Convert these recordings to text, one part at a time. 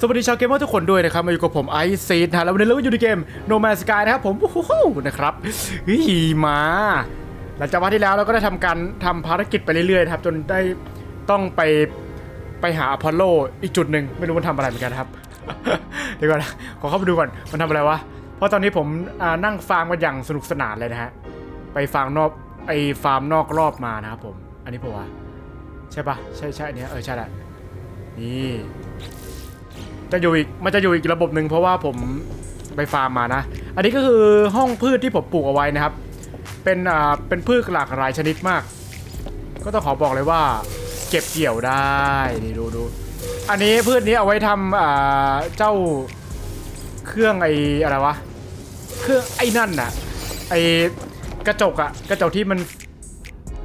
สวัสดีชาวเกมเมอร์ทุกคนด้วยนะครับ มาอยู่กับผมไอซีดนะแล้ววันนี้เราก็อยู่ในเกม No Man's Sky นะครับผมโอ้โหนะครับเฮ้ยมาหลังจากวันที่แล้วเราก็ได้ทำการทำภารกิจไปเรื่อยๆครับ จนได้ต้องไปไปหาอพอลโลอีกจุดหนึ่งไม่รู้มันทำอะไรเหมือนกันครับ เดี๋ยวก่อนนะขอเข้าไปดูก่อนมันทำอะไรวะ เพราะตอนนี้ผมนั่งฟาร์มกันอย่างสนุกสนานเลยนะฮะไปฟาร์มนอกไอฟาร์มนอกรอบมานะครับผม อันนี้ผมว่าใช่ปะใช่ใช่อันเนี้ยเออใช่แหละนี่ จะอยู่อีกมันจะอยู่อีกระบบหนึ่งเพราะว่าผมไปฟาร์มมานะ อันนี้ก็คือห้องพืชที่ผมปลูกเอาไว้นะครับ เป็นอ่าเป็นพืชหลากหลายชนิดมาก ก็ต้องขอบอกเลยว่า เก็บเกี่ยวได้นี่ดูดูอันนี้พืชนี้เอาไว้ทำอ่าเจ้าเครื่องไออะไรวะเครื่องไอ้นั่นน่ะไอกระจกอะกระจกที่มัน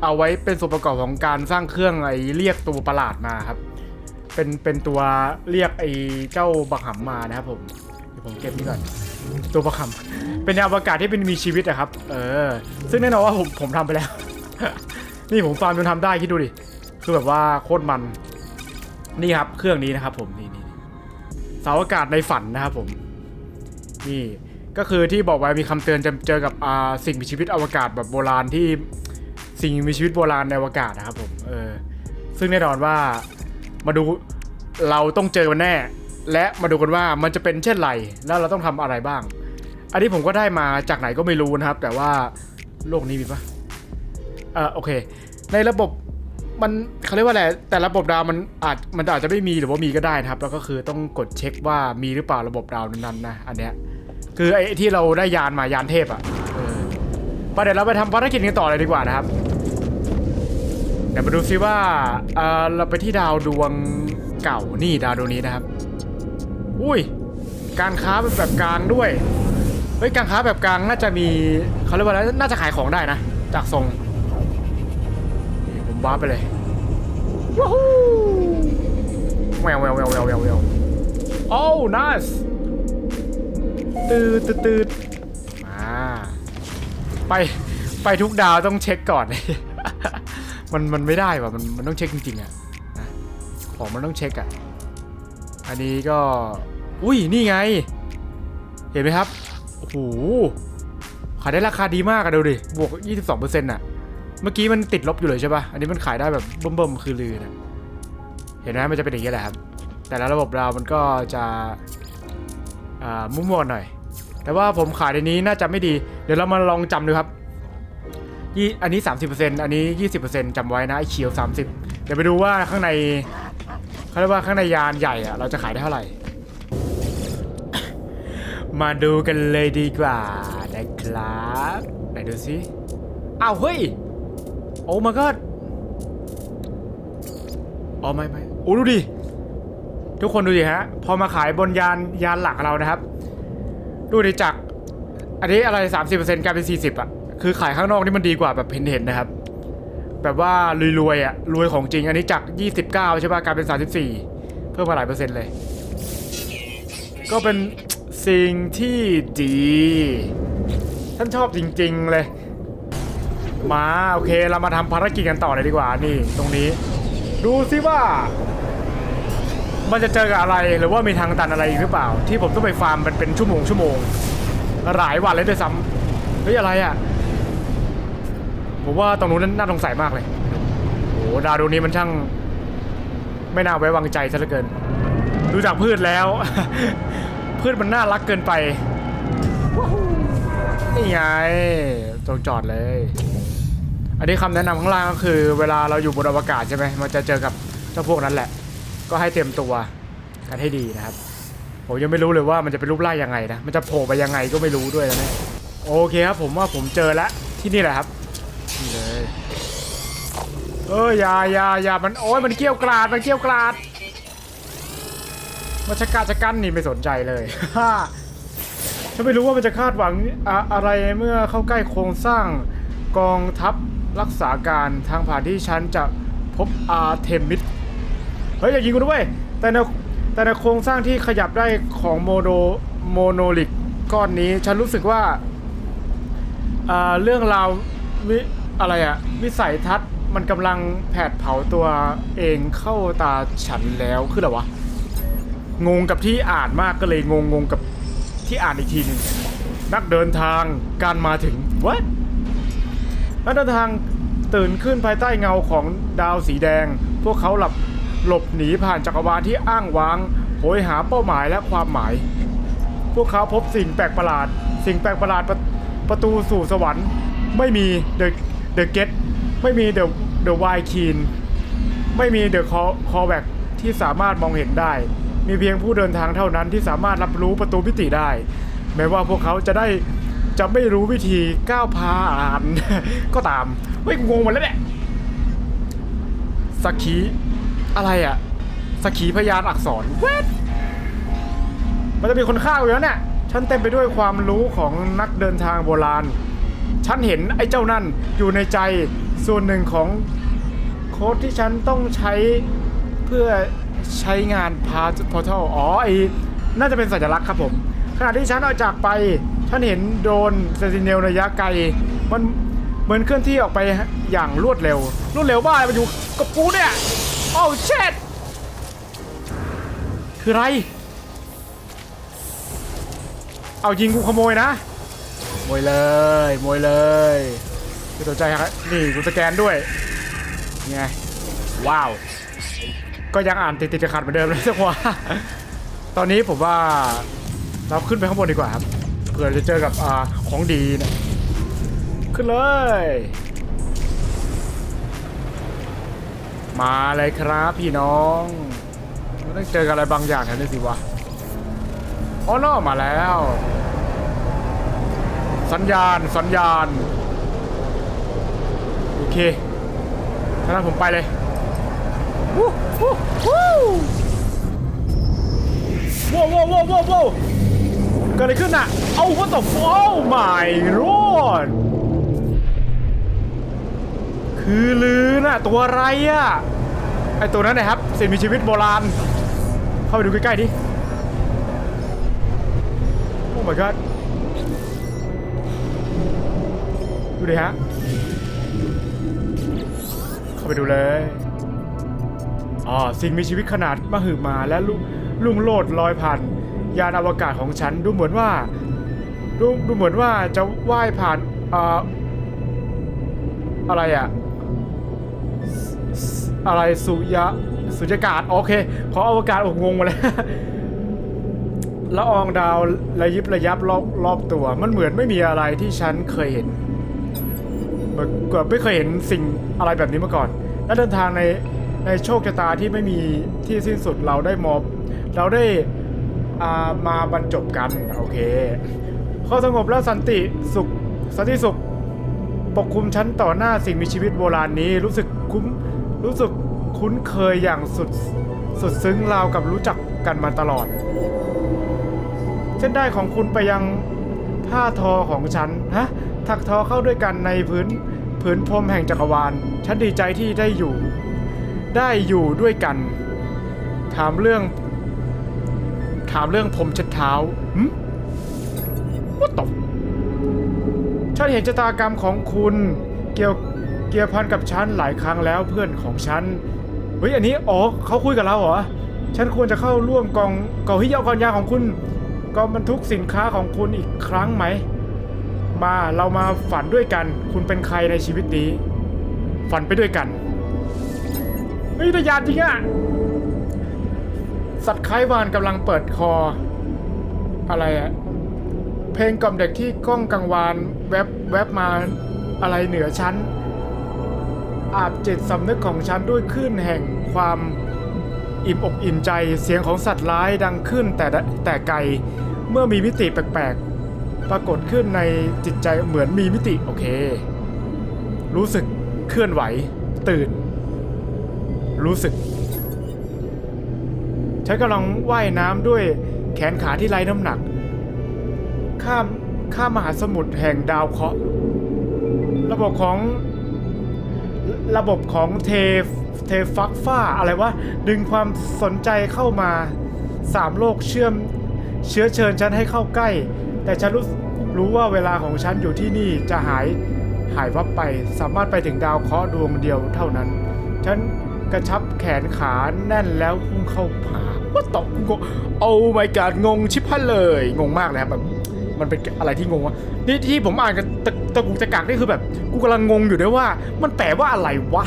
เอาไว้เป็นส่วนประกอบของการสร้างเครื่องไอเรียกตัวประหลาดมาครับ เป็นเป็นตัวเรียกไอ้เจ้าบักหำมานะครับผมเดี๋ยวผมเก็บนี่ก่อนตัวบักหำเป็นในอวกาศที่เป็นมีชีวิตอะครับ เออ ซึ่งแน่นอนว่าผมผมทำไปแล้ว นี่ผมฟาร์มจนทำได้คิดดูดิคือแบบว่าโคตรมัน นี่ครับ เครื่องนี้นะครับผมนี่นี่เสาอากาศในฝันนะครับผม นี่ก็คือที่บอกไว้มีคำเตือนจะเจอกับอ่าสิ่งมีชีวิตอวกาศแบบโบราณที่สิ่งมีชีวิตโบราณในอวกาศนะครับผมเออซึ่งแน่นอนว่า มาดูเราต้องเจอมันแน่ และมาดูกันว่ามันจะเป็นเช่นไร แล้วเราต้องทำอะไรบ้าง อันนี้ผมก็ได้มาจากไหนก็ไม่รู้นะครับ แต่ว่าโลกนี้มีปะเออโอเค ในระบบมันเขาเรียกว่าอะไรแต่ระบบดาวมันอาจมันอาจจะไม่มีหรือว่ามีก็ได้นะครับ แล้วก็คือต้องกดเช็คว่ามีหรือเปล่าระบบดาวนั้นๆนะอันเนี้ยคือไอ้ที่เราได้ยานมายานเทพอะ่ะเออไปเดี๋ยวเราไปทำภารกิจกันต่อเลยดีกว่านะครับ เดี๋ยวมาดูซิว่าเออเราไปที่ดาวดวงเก่านี่ดาวดวงนี้นะครับ อุ้ย การค้าเป็นแบบกลางด้วย เฮ้ยการค้าแบบกลางน่าจะมีเขาเรียกว่าอะไรน่าจะขายของได้นะ จากทรงนี่ผมว้าไปเลยว้าวแววแววแววแววแววแววโอ้ nice ตืดตืดตืดมาไปไปทุกดาวต้องเช็คก่อน มันมันไม่ได้ว่ะมันมันต้องเช็คจริงๆอะนะของมันต้องเช็คอะอันนี้ก็ อุ้ยนี่ไง เห็นไหมครับ โอ้โห ขายได้ราคาดีมากอะดูดิ บวก 22%อะเมื่อกี้มันติดลบอยู่เลยใช่ปะอันนี้มันขายได้แบบเบิ่มๆคือลือนะเห็นไหมมันจะเป็นอย่างนี้แหละครับ แต่ละระบบเรามันก็จะอ่ามุ่วๆหน่อย แต่ว่าผมขายในนี้น่าจะไม่ดี เดี๋ยวเรามาลองจำดูครับ ยี่อันนี้ 30%อันนี้ 20%จำไว้นะไอ้เขียว 30 เดี๋ยวไปดูว่าข้างในเขาเรียกว่าข้างในยานใหญ่อะเราจะขายได้เท่าไหร่ มาดูกันเลยดีกว่านะครับไหนดูสิอ้าวเฮ้ย โอ้มาก็อ๋อไม่ไม่โอ้ดูดิ ทุกคนดูดิฮะ พอมาขายบนยานยานหลักเรานะครับ ดูดิจาก อันนี้อะไร 30%กลายเป็น 40อะ คือขายข้างนอกนี่มันดีกว่าแบบเห็นๆนะครับ แบบว่ารวยๆอะรวยของจริงอันนี้จาก 29 ใช่ป่ะกลายเป็น 34 เพิ่มมาหลายเปอร์เซ็นต์เลย ก็เป็นสิ่งที่ดี ท่านชอบจริง ๆ เลย มาโอเคเรามาทำภารกิจกันต่อเลยดีกว่านี่ตรงนี้ ดูสิว่า มันจะเจอกับอะไรหรือว่ามีทางตันอะไรอีกหรือเปล่า ที่ผมต้องไปฟาร์มมันเป็นชั่วโมงชั่วโมงหลายวันเลยด้วยซ้ำเฮ้ยอะไรอะ ผมว่าตรงนู้นน่าสงสัยมากเลยโอ้โหดาวดวงนี้มันช่าง ไม่น่าไว้วางใจซะเหลือเกิน ดูจากพืชแล้ว พืชมันน่ารักเกินไปนี่ไงตรงจอดเลย อันนี้คำแนะนำข้างล่างก็คือ เวลาเราอยู่บนอวกาศใช่ไหมมันจะเจอกับเจ้าพวกนั้นแหละ ก็ให้เตรียมตัวกันให้ดีนะครับผมยังไม่รู้เลยว่ามันจะเป็นรูปร่างยังไงนะ มันจะโผล่ไปยังไงก็ไม่รู้ด้วยนะเนี่ยโอเคครับผมว่าผมเจอแล้วที่นี่แหละครับ เอออย่าอย่าอย่ามันโอ้ยมันเกี้ยวกราดมันเกี้ยวกราดมันชะกาจะกันนี่ไม่สนใจเลยฉันไม่รู้ว่ามันจะคาดหวังอะอะไรเมื่อเข้าใกล้โครงสร้างกองทัพรักษาการทางผ่านที่ฉันจะพบอาร์เทมิสเฮ้ยอย่ายิงกูด้วยแต่ในแต่ในโครงสร้างที่ขยับได้ของโมโนโมโนลิกก้อนนี้ฉันรู้สึกว่าอ่าเรื่องราววิอะไรอะวิสัยทัศน์ มันกำลังแผดเผาตัวเองเข้าตาฉันแล้วคืออะไรวะ งงกับที่อ่านมากก็เลยงงงงกับที่อ่านอีกทีนึงนักเดินทางการมาถึง what นักเดินทางตื่นขึ้นภายใต้เงาของดาวสีแดง พวกเขาหลับหลบหนีผ่านจักรวาลที่อ้างว้างโหยหาเป้าหมายและความหมาย พวกเขาพบสิ่งแปลกประหลาด สิ่งแปลกประหลาดประประตูสู่สวรรค์ ไม่มีเดอะเดอะเกต ไม่มีเดอะเดอะไวคีนไม่มีเดอะคอคอแบกที่สามารถมองเห็นได้ มีเพียงผู้เดินทางเท่านั้นที่สามารถรับรู้ประตูมิติได้ แม้ว่าพวกเขาจะได้จะไม่รู้วิธีก้าวผ่านก็ตามเฮ้ยงงหมดแล้วเนี่ยสักขีอะไรอะสักขีพยานอักษรเวทมันจะมีคนฆ่าอยู่แล้วเนี่ยฉันเต็มไปด้วยความรู้ของนักเดินทางโบราณ ฉันเห็นไอ้เจ้านั่นอยู่ในใจ ส่วนหนึ่งของโค้ดที่ฉันต้องใช้เพื่อใช้งานพาพอร์ทัลอ๋อไอ้น่าจะเป็นสัญลักษณ์ครับผม ขณะที่ฉันออกจากไป ฉันเห็นโดนเซนติเนลระยะไกล มันเหมือนเคลื่อนที่ออกไปอย่างรวดเร็ว รวดเร็วบ้าอะไรมันอยู่กับกูเนี่ยโอ้เช็ดคืออะไร เอายิงกูขโมยนะขโมยเลยขโมยเลย ไม่สนใจครับนี่กูสแกนด้วยไงว้าว ก็ยังอ่านติดติดๆขัดเหมือนเดิมเลยสักว่าตอนนี้ผมว่าเราขึ้นไปข้างบนดีกว่าครับเผื่อจะเจอกับอ่าของดีนะขึ้นเลย มาเลยครับพี่น้องมันต้องเจอกับอะไรบางอย่างแถวนี้สิวะอ๋อล่อมาแล้ว สัญญาณสัญญาณ เคถ้านั้นผมไปเลยวู้วู้วู้ว้าวว้าวว้าวว้าวว้าวเกิดอะไรขึ้นน่ะ เอา what the fuck my lord คือลือน่ะ ตัวอะไรอะ ไอตัวนั้นนะครับสิ่งมีชีวิตโบราณ เข้าไปดูใกล้ ๆ ดิ โอ้ my god ดูดิฮะ เข้าไปดูเลยอ๋อสิ่งมีชีวิตขนาดมหึมาและลุลุงโลดลอยผ่านยานอวกาศของฉันดูเหมือนว่าดูดูเหมือนว่าจะว่ายผ่านอ่ออะไรอะอะไรสุยะสุญญากาศโอเค ขออวกาศโอ้งงมาเลยละอองดาวระยิบระยับรอบรอบตัว มันเหมือนไม่มีอะไรที่ฉันเคยเห็น เหมือนกับไม่เคยเห็นสิ่งอะไรแบบนี้มาก่อน และเดินทางในในโชคชะตาที่ไม่มีที่สิ้นสุดเราได้มอบ เราได้ามาบรรจบกัน โอเคข้อสงบและสันติสุขสันติสุขปกคลุมฉันต่อหน้าสิ่งมีชีวิตโบราณนี้ รู้สึกคุ้มรู้สึกคุ้นเคยอย่างสุดสุดซึ้งราวกับรู้จักกันมาตลอด เส้นได้ของคุณไปยังผ้าทอของฉันฮะ ถักทอเข้าด้วยกันในพื้นผืนพรมแห่งจักรวาล ฉันดีใจที่ได้อยู่ ได้อยู่ด้วยกัน ถามเรื่อง ถามเรื่องผมเช็ดเท้าหึว่าตบฉันเห็นชะตากรรมของคุณเกี่ยวเกี่ยวพันกับฉันหลายครั้งแล้วเพื่อนของฉันเฮ้ยอันนี้อ๋อเขาคุยกับเราเหรอฉันควรจะเข้าร่วมกองกองฮิยากรยาของคุณกองบรรทุกสินค้าของคุณอีกครั้งไหม มาเรามาฝันด้วยกัน คุณเป็นใครในชีวิตนี้ ฝันไปด้วยกันเฮ้ยทะยานจริงอะสัตว์คล้ายวานกำลังเปิดคอ อะไรอะเพลงกล่อมเด็กที่กล้องกังวานแวบแวบมาอะไรเหนือชั้น อาบจิตสำนึกของฉันด้วยคลื่นแห่งความอิ่มอกอิ่มใจเสียงของสัตว์ร้ายดังขึ้นแต่แต่ไกลเมื่อมีมิติแปลกๆ ปรากฏขึ้นในจิตใจเหมือนมีมิติโอเค รู้สึกเคลื่อนไหว ตื่น รู้สึกฉันกำลังว่ายน้ำด้วยแขนขาที่ไร้น้ำหนัก ข้ามข้ามมหาสมุทรแห่งดาวเคราะห์ระบบของระบบของเทเทฟักฟ้าอะไรวะ ดึงความสนใจเข้ามาสามโลกเชื่อมเชื้อเชิญฉันให้เข้าใกล้ แต่ฉันรู้รู้ว่าเวลาของฉันอยู่ที่นี่จะหายหายวับไป สามารถไปถึงดาวเคราะห์ดวงเดียวเท่านั้น ฉันกระชับแขนขาแน่นแล้วพุ่งเข้าหาว่าตบงงโอ้ my god งงชิบหายเลย งงมากเลยครับแบบมันเป็นอะไรที่งงวะนี่ที่ผมอ่านกันตะตะกุกตะกักนี่คือแบบ กูกำลังงงอยู่ด้วยว่า มันแปลว่าอะไรวะ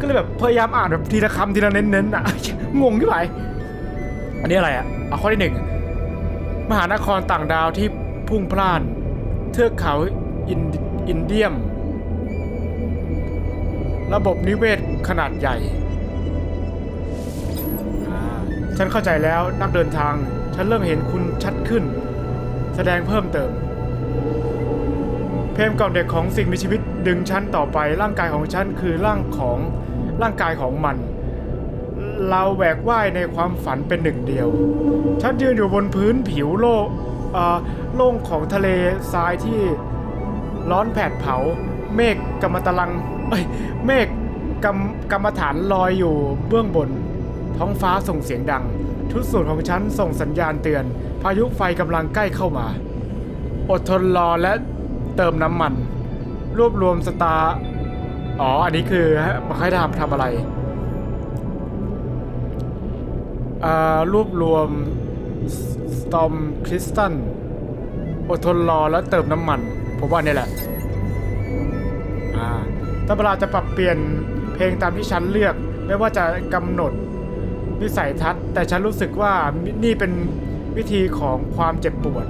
ก็เลยแบบพยายามอ่านแบบทีละคำทีละเน้นๆอะงงที่ไหนอันนี้อะไรอะเอาข้อที่หนึ่ง มหานครต่างดาวที่พุ่งพล่าน เทือกเขาอินเดียม ระบบนิเวศขนาดใหญ่ ฉันเข้าใจแล้วนักเดินทาง ฉันเริ่มเห็นคุณชัดขึ้น แสดงเพิ่มเติม เพลงกล่อมเด็กของสิ่งมีชีวิตดึงฉันต่อไปร่างกายของฉันคือร่างของร่างกายของมัน เราแหวกว่ายในความฝันเป็นหนึ่งเดียว ฉันยืนอยู่บนพื้นผิวโลกอ่อโล่งของทะเลทรายที่ร้อนแผดเผา เมฆกำมะตะลังเอ้ยเมฆกำกำมะฐานลอยอยู่เบื้องบน ท้องฟ้าส่งเสียงดัง ทุกส่วนของฉันส่งสัญญาณเตือน พายุไฟกำลังใกล้เข้ามา อดทนรอและเติมน้ำมัน รวบรวมสตาร์อ๋อ อันนี้คือมาให้ทำทำอะไร รวบรวมสตอมคริสตัลอดทนรอและเติมน้ำมัน ผมว่านี่แหละถ้าเวลาจะปรับเปลี่ยนเพลงตามที่ฉันเลือก ไม่ว่าจะกำหนดวิสัยทัศน์ แต่ฉันรู้สึกว่านี่เป็นวิธีของความเจ็บปวด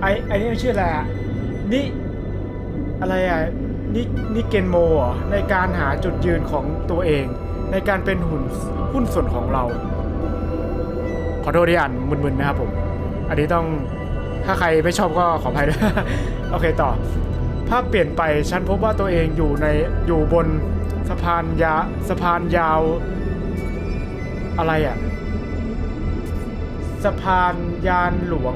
ไอไอนี่มันชื่ออะไรอะนี่อะไรอะนี่นี่เกนโมในการหาจุดยืนของตัวเอง ในการเป็นหุ่นหุ้นส่วนของเรา ขอโทษที่อ่านมึนๆนะครับผม อันนี้ต้องถ้าใครไม่ชอบก็ขออภัยด้วยโอเคต่อ ภาพเปลี่ยนไปฉันพบว่าตัวเองอยู่ในอยู่บนสะพานยาสะพานยาวอะไรอะสะพานยานหลวง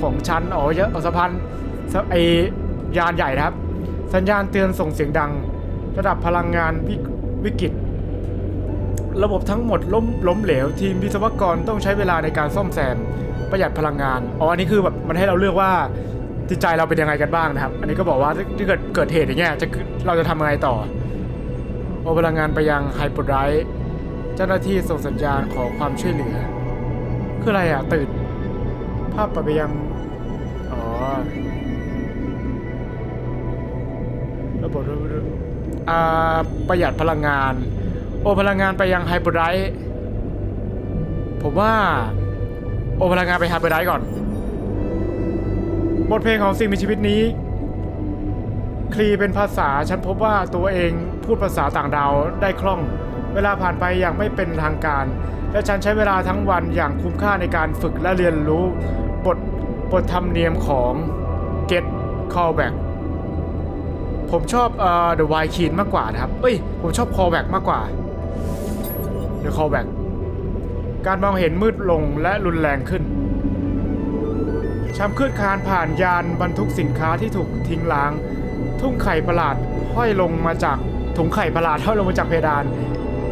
ของฉันอ๋อเยอะสะพานสไอยานใหญ่นะครับ สัญญาณเตือนส่งเสียงดัง ระดับพลังงานวิวิกฤต ระบบทั้งหมดล้มล้มเหลว ทีมวิศวกรต้องใช้เวลาในการซ่อมแซมประหยัดพลังงานอ๋ออันนี้คือแบบมันให้เราเลือกว่าจิตใจเราเป็นยังไงกันบ้างนะครับ อันนี้ก็บอกว่าถ้าเกิดเกิดเหตุอย่างเงี้ยจะเราจะทำยังไงต่อโอาพลังงานไปยังไฮโปรไดร์เจ้าหน้าที่ส่งสัญญาณขอความช่วยเหลือ คืออะไรอะ ตื่น ภาพไปยัง อ๋อระบบอ่าประหยัดพลังงาน โอพลังงานไปยังไฮเปอร์ไดร์ผมว่า โอพลังงานไปไฮเปอร์ไดร์ก่อน บทเพลงของสิ่งมีชีวิตนี้ คลีเป็นภาษาฉันพบว่าตัวเองพูดภาษาต่างดาวได้คล่อง เวลาผ่านไปอย่างไม่เป็นทางการ และฉันใช้เวลาทั้งวันอย่างคุ้มค่าในการฝึกและเรียนรู้บทบทธรรมเนียมของ Get Callback ผมชอบเอ่อ The Wild Queen มากกว่านะครับ เอ้ย ผมชอบ Callback มากกว่า The Callback การมองเห็นมืดลงและรุนแรงขึ้นชำคืดคานผ่านยานบรรทุกสินค้าที่ถูกทิ้งล้าง ทุ่งไข่ประหลาดห้อยลงมาจากถุงไข่ประหลาดห้อยลงมาจากเพดาน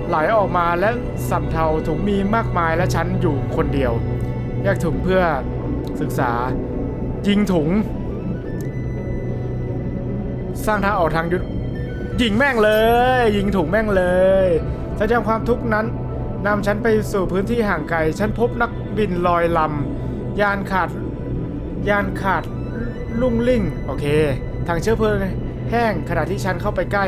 ไหลออกมาและสัมเทาถุงมีมากมายและฉันอยู่คนเดียว แยกถุงเพื่อศึกษา ยิงถุง สร้างทางออกทางยุทธยิงแม่งเลย ยิงถุงแม่งเลยแสดงความทุกข์นั้น นำฉันไปสู่พื้นที่ห่างไกล ฉันพบนักบินลอยลำ ยานขาด ยานขาดลุ่งลิ่ง โอเค ทางเชื้อเพลิงแห้งขณะที่ฉันเข้าไปใกล้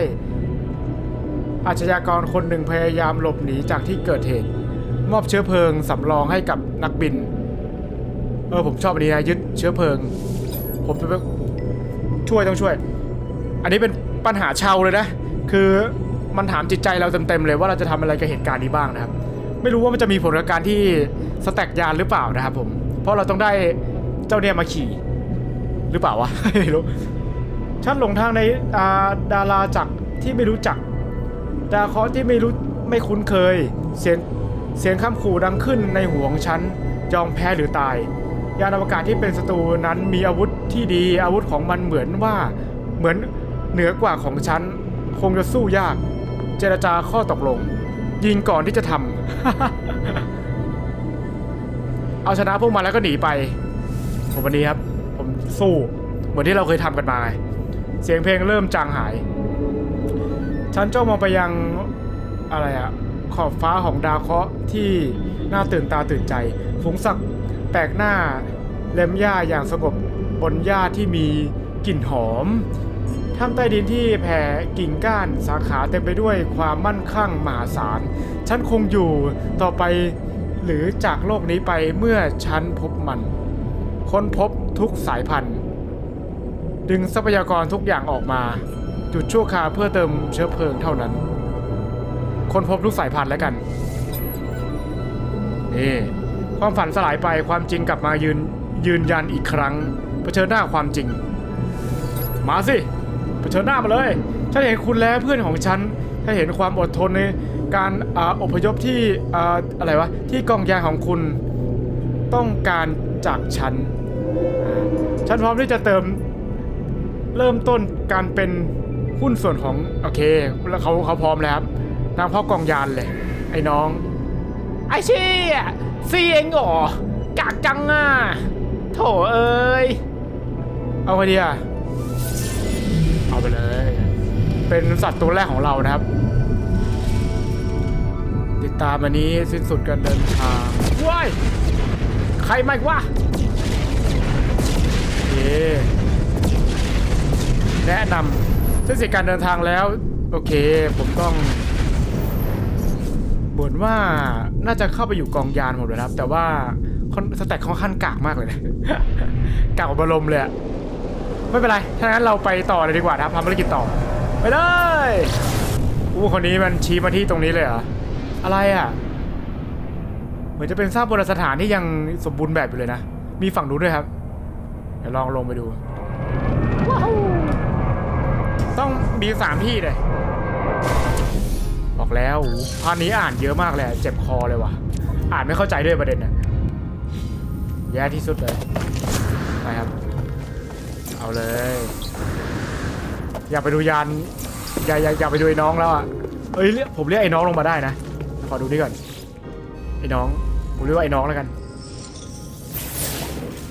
อาชญากรคนหนึ่งพยายามหลบหนีจากที่เกิดเหตุ มอบเชื้อเพลิงสำรองให้กับนักบิน เออผมชอบอันนี้นะยึดเชื้อเพลิง ผมจะไปช่วยต้องช่วย อันนี้เป็นปัญหาชาวเลยนะ คือมันถามจิตใจเราเต็มๆเลยว่าเราจะทำอะไรกับเหตุการณ์นี้บ้างนะครับ ไม่รู้ว่ามันจะมีผลกับการที่สแต็กยานหรือเปล่านะครับผม เพราะเราต้องได้เจ้าเนี่ยมาขี่ หรือเปล่าวะ ไม่รู้ฉันหลงทางในาดาราจักรที่ไม่รู้จัก ดาคราะห์ที่ไม่รู้ไม่คุ้นเคย เสียงเสียงคำขู่ดังขึ้นในหัวของฉันยอมแพ้หรือตาย ยานอวกาศที่เป็นศัตรูนั้นมีอาวุธที่ดีอาวุธของมันเหมือนว่าเหมือนเหนือกว่าของฉัน คงจะสู้ยาก เจรจาข้อตกลง ยิงก่อนที่จะทำ เอาชนะพวกมันแล้วก็หนีไปผมวันนี้ครับ ผมสู้ เหมือนที่เราเคยทำกันมาเสียงเพลงเริ่มจางหาย ฉันจ้องมองไปยังอะไรอะขอบฟ้าของดาวเคราะห์ที่น่าตื่นตาตื่นใจ ฝูงสัตว์แปลกหน้าเล็มหญ้าอย่างสงบบนหญ้าที่มีกลิ่นหอม ถ้ำใต้ดินที่แผ่กิ่งก้านสาขาเต็มไปด้วยความมั่นคั่งมหาศาล ฉันคงอยู่ต่อไปหรือจากโลกนี้ไปเมื่อฉันพบมัน ค้นพบทุกสายพันธุ์ ดึงทรัพยากรทุกอย่างออกมา จุดชั่วคราวเพื่อเติมเชื้อเพลิงเท่านั้น ค้นพบทุกสายพันธุ์แล้วกัน นี่ ความฝันสลายไปความจริงกลับมายืนยืนยันอีกครั้งเผชิญหน้าความจริง มาสิ เผชิญหน้ามาเลย ฉันเห็นคุณแล้วเพื่อนของฉัน ฉันเห็นความอดทนในการออพยพที่อ่าอะไรวะ ที่กองยาของคุณต้องการจากฉัน ฉันพร้อมที่จะเติมเริ่มต้นการเป็นหุ้นส่วนของโอเค แล้วเขาเขาพร้อมแล้วครับนางพ่อกองยานเลย ไอ้น้อง ไอ้ชี่ซีเองเหรอกากจังอะโถเอ้ยเอาไงดีอะ เอาไปเลย เป็นสัตว์ตัวแรกของเรานะครับ ติดตามอันนี้สิ้นสุดการเดินทางว้ายใครไม่วะโอเคแนะนำเส้นสิการเดินทางแล้ว โอเค ผมต้องเหมือนว่าน่าจะเข้าไปอยู่กองยานหมดเลยนะครับ แต่ว่าคอนสแต็กค่อนข้างกากมากเลยนะกากกว่าบรมเลยอะ ไม่เป็นไร ถ้างั้นเราไปต่อเลยดีกว่าครับทำภารกิจต่อ ไปเลยอู้คนนี้มันชี้มาที่ตรงนี้เลยเหรอ อะไรอะ เหมือนจะเป็นซากโบราณสถานที่ยังสมบูรณ์แบบอยู่เลยนะ มีฝั่งนู้นด้วยครับ เดี๋ยวลองลงไปดูว้าวต้องมีสามที่เลย บอกแล้วพานนี้อ่านเยอะมากเลย เจ็บคอเลยว่ะ อ่านไม่เข้าใจด้วยประเด็นน่ะแย่ที่สุดเลย ไปครับ เอาเลย อยากไปดูยานอย่าอย่าอย่าไปดูไอ้น้องแล้วอะเอ้ยเรียกผมเรียกไอ้น้องลงมาได้นะขอดูนี่ก่อนไอ้น้องผมเรียกว่าไอ้น้องแล้วกัน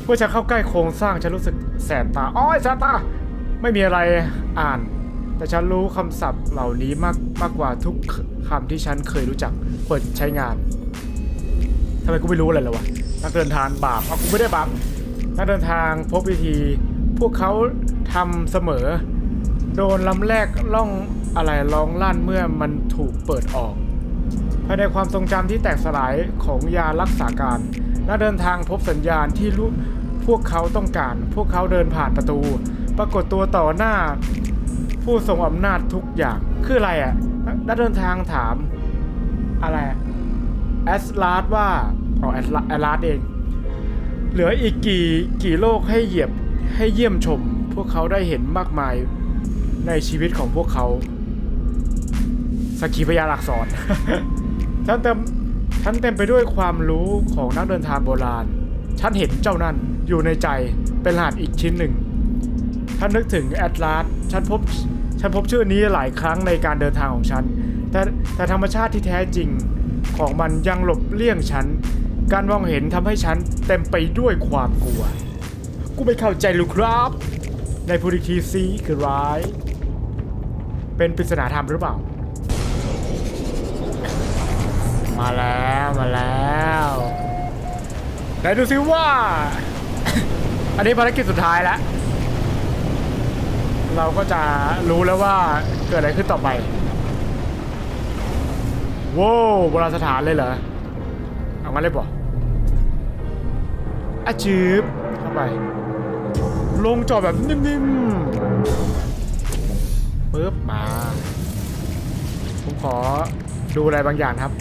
เมื่อฉันเข้าใกล้โครงสร้างฉันรู้สึกแสบตาอ้อยแสบตาไม่มีอะไรอ่าน แต่ฉันรู้คำศัพท์เหล่านี้มากมากกว่าทุกคำที่ฉันเคยรู้จักเปิดใช้งานทำไมกูไม่รู้อะไรเลยวะนักเดินทางบาปเอากูไม่ได้บาปนักเดินทางพบวิธี พวกเขาทำเสมอ โดนลำแรกล่องอะไรร้องลั่นเมื่อมันถูกเปิดออก ภายในความทรงจำที่แตกสลายของยารักษาการนักเดินทางพบสัญญาณที่รู้พวกเขาต้องการ พวกเขาเดินผ่านประตู ปรากฏตัวต่อหน้า ผู้ทรงอำนาจทุกอย่าง คืออะไรอะนักเดินทางถาม อะไรแอสลาดว่าอ๋อแอลาแอสลาดเอง เหลืออีกกี่กี่โลกให้เหยียบ ให้เยี่ยมชมพวกเขาได้เห็นมากมายในชีวิตของพวกเขาสกีพยานอักษรฉันเต็มฉันเต็มไปด้วยความรู้ของนักเดินทางโบราณ ฉันเห็นเจ้านั่นอยู่ในใจเป็นรหัสอีกชิ้นหนึ่งฉันนึกถึงแอตลาสฉันพบฉันพบชื่อนี้หลายครั้งในการเดินทางของฉัน แต่แต่ธรรมชาติที่แท้จริงของมันยังหลบเลี่ยงฉัน การมองเห็นทำให้ฉันเต็มไปด้วยความกลัว กูไม่เข้าใจลูกครับ ในพูดิทีซีคือร้าย เป็นปริศนาธรรมหรือเปล่า มาแล้วมาแล้วไหนดูซิว่า อันนี้ภารกิจสุดท้ายแล้ว เราก็จะรู้แล้วว่าเกิดอะไรขึ้นต่อไปว้าวโบราณสถานเลยเหรอ เอางั้นเลยป่ะอาจืบเข้าไป ลงจอดแบบนิ่มๆปึ๊บมา ผมขอดูอะไรบางอย่างครับ